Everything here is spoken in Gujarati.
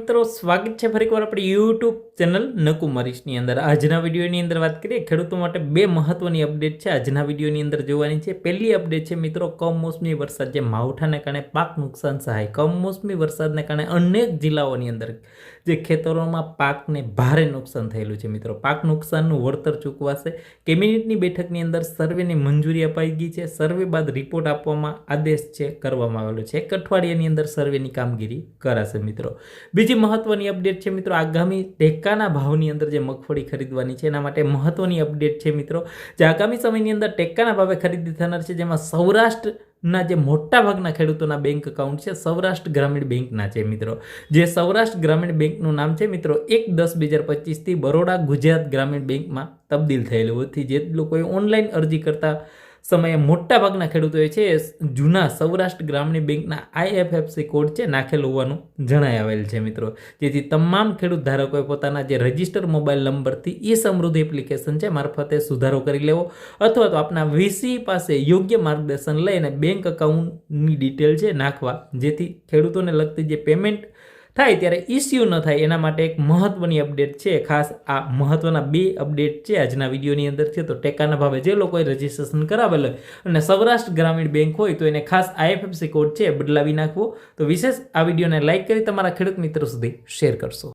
મિત્રો, સ્વાગત છે ફરીકવાર આપણી યુટ્યુબ ચેનલ નકુમરીશની અંદર. આજના વિડીયોની અંદર વાત કરીએ, ખેડૂતો માટે બે મહત્વની અપડેટ છે. આજના વિડીયોની અંદર જોવાની છે, પહેલી અપડેટ છે મિત્રો, કમોસમી વરસાદ. જે માવઠાને કારણે પાક નુકસાન સહાય. કમોસમી વરસાદને કારણે અનેક જિલ્લાઓની અંદર જે ખેતરોમાં પાકને ભારે નુકસાન થયેલું છે મિત્રો. પાક નુકસાનનું વળતર ચૂકવાશે. કેબિનેટની બેઠકની અંદર સર્વેની મંજૂરી અપાઈ ગઈ છે. સર્વે બાદ રિપોર્ટ આપવામાં આદેશ છે, કરવામાં આવેલો છે. એક અઠવાડિયાની અંદર સર્વેની કામગીરી કરાશે મિત્રો. બીજી મહત્વની અપડેટ છે મિત્રો આગામી ટેકાના ભાવની અંદર જે મગફળી ખરીદવાની છે, એના માટે મહત્વની અપડેટ છે મિત્રો. જે આગામી સમયની અંદર ટેકાના ભાવે ખરીદી થનાર છે, જેમાં સૌરાષ્ટ્રના જે મોટા ભાગના ખેડૂતોના બેંક એકાઉન્ટ છે, સૌરાષ્ટ્ર ગ્રામીણ બેંકના છે મિત્રો. જે સૌરાષ્ટ્ર ગ્રામીણ બેંકનું નામ છે મિત્રો, એક દસ બે હજાર પચીસથી બરોડા ગુજરાત ગ્રામીણ બેંકમાં તબદીલ થયેલું હોવાથી જે લોકોએ ઓનલાઈન અરજી કરતા સમયે મોટા ભાગના ખેડૂતોએ છે જૂના સૌરાષ્ટ્ર ગ્રામીણ બેંકના આઈએફએફસી કોડ છે નાખેલો હોવાનું જણાઈ આવેલ છે મિત્રો. જેથી તમામ ખેડૂત ધારકોએ પોતાના જે રજિસ્ટર મોબાઈલ નંબરથી એ સમૃદ્ધિ એપ્લિકેશન છે મારફતે સુધારો કરી લેવો અથવા તો આપના વીસી પાસે યોગ્ય માર્ગદર્શન લઈને બેંક અકાઉન્ટની ડિટેલ છે નાખવા. જેથી ખેડૂતોને લગતી જે પેમેન્ટ થાય ત્યારે ઇસ્યુ ન થાય. એના માટે એક મહત્ત્વની અપડેટ છે. ખાસ આ મહત્ત્વના બે અપડેટ છે આજના વિડીયોની અંદર છે તો ટેકાના ભાવે જે લોકોએ રજીસ્ટ્રેશન કરાવેલ હોય અને સૌરાષ્ટ્ર ગ્રામીણ બેંક હોય તો એને ખાસ આઈએફએફસી કોડ છે બદલાવી નાખવો. તો વિશેષ આ વિડીયોને લાઇક કરી તમારા ખેડૂત મિત્રો સુધી શેર કરશો.